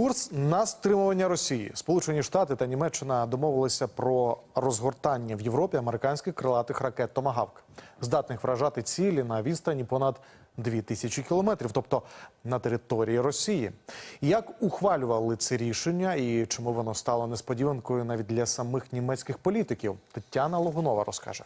Курс на стримування Росії. Сполучені Штати та Німеччина домовилися про розгортання в Європі американських крилатих ракет Томагавк, здатних вражати цілі на відстані понад 2000 кілометрів, тобто на території Росії. Як ухвалювали це рішення і чому воно стало несподіванкою навіть для самих німецьких політиків? Тетяна Логунова розкаже.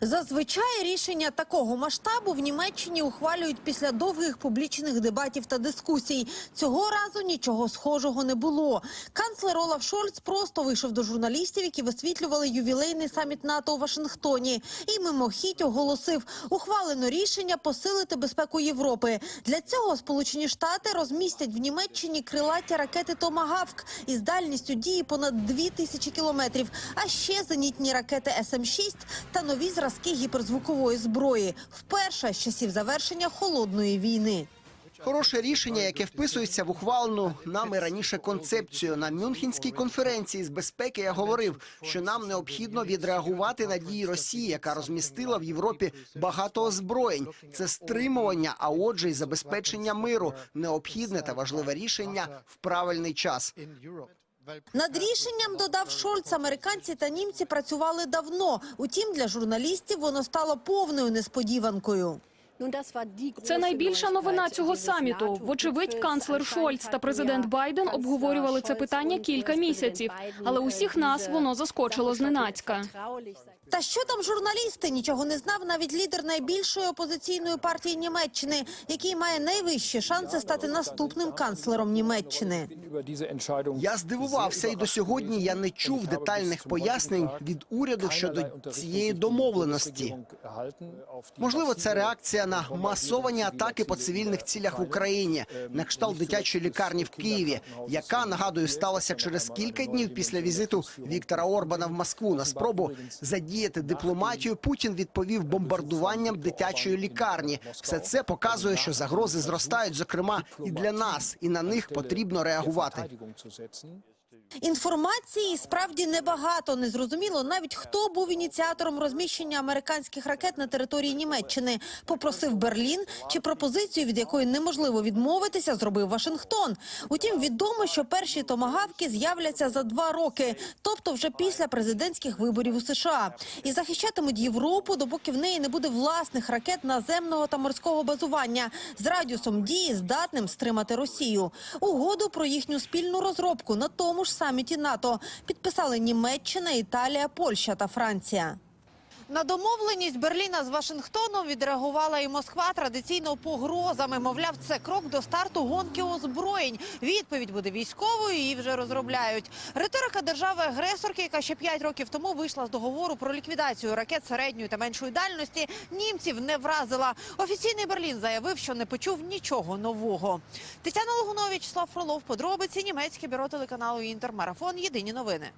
Зазвичай рішення такого масштабу в Німеччині ухвалюють після довгих публічних дебатів та дискусій. Цього разу нічого схожого не було. Канцлер Олаф Шольц просто вийшов до журналістів, які висвітлювали ювілейний саміт НАТО у Вашингтоні, і мимохідь оголосив, ухвалено рішення посилити безпеку Європи. Для цього Сполучені Штати розмістять в Німеччині крилаті ракети Томагавк із дальністю дії понад 2000 кілометрів, а ще зенітні ракети СМ-6 та нові зразки гіперзвукової зброї. Вперше з часів завершення холодної війни. Хороше рішення, яке вписується в ухвалену нами раніше концепцію на Мюнхенській конференції з безпеки. Я говорив, що нам необхідно відреагувати на дії Росії, яка розмістила в Європі багато озброєнь. Це стримування, а отже, й забезпечення миру. Необхідне та важливе рішення в правильний час. Над рішенням додав Шольц. Американці та німці працювали давно. Утім, для журналістів воно стало повною несподіванкою. Це найбільша новина цього саміту. Вочевидь, канцлер Шольц та президент Байден обговорювали це питання кілька місяців, але усіх нас воно заскочило зненацька. Та що там журналісти? Нічого не знав навіть лідер найбільшої опозиційної партії Німеччини, який має найвищі шанси стати наступним канцлером Німеччини. Я здивувався, і до сьогодні я не чув детальних пояснень від уряду щодо цієї домовленості. Можливо, це реакція на масовані атаки по цивільних цілях в Україні, на кшталт дитячої лікарні в Києві, яка нагадую сталася через кілька днів після візиту Віктора Орбана в Москву на спробу задіяти дипломатію. Путін відповів бомбардуванням дитячої лікарні. Все це показує, що загрози зростають, зокрема і для нас, і на них потрібно реагувати. Novotny. Інформації справді небагато. Незрозуміло навіть хто був ініціатором розміщення американських ракет на території Німеччини. Попросив Берлін чи пропозицію, від якої неможливо відмовитися, зробив Вашингтон. Утім, відомо, що перші томагавки з'являться за два роки, тобто вже після президентських виборів у США, і захищатимуть Європу, допоки в неї не буде власних ракет наземного та морського базування з радіусом дії, здатним стримати Росію. Угоду про їхню спільну розробку на тому ж саміті НАТО підписали Німеччина, Італія, Польща та Франція. На домовленість Берліна з Вашингтоном відреагувала і Москва традиційно погрозами. Мовляв, це крок до старту гонки озброєнь. Відповідь буде військовою, її вже розробляють. Риторика держави-агресорки, яка ще п'ять років тому вийшла з договору про ліквідацію ракет середньої та меншої дальності, німців не вразила. Офіційний Берлін заявив, що не почув нічого нового. Тетяна Логунович, Слав Фролов, подробиці німецьке бюро телеканалу Інтермарафон. Єдині новини.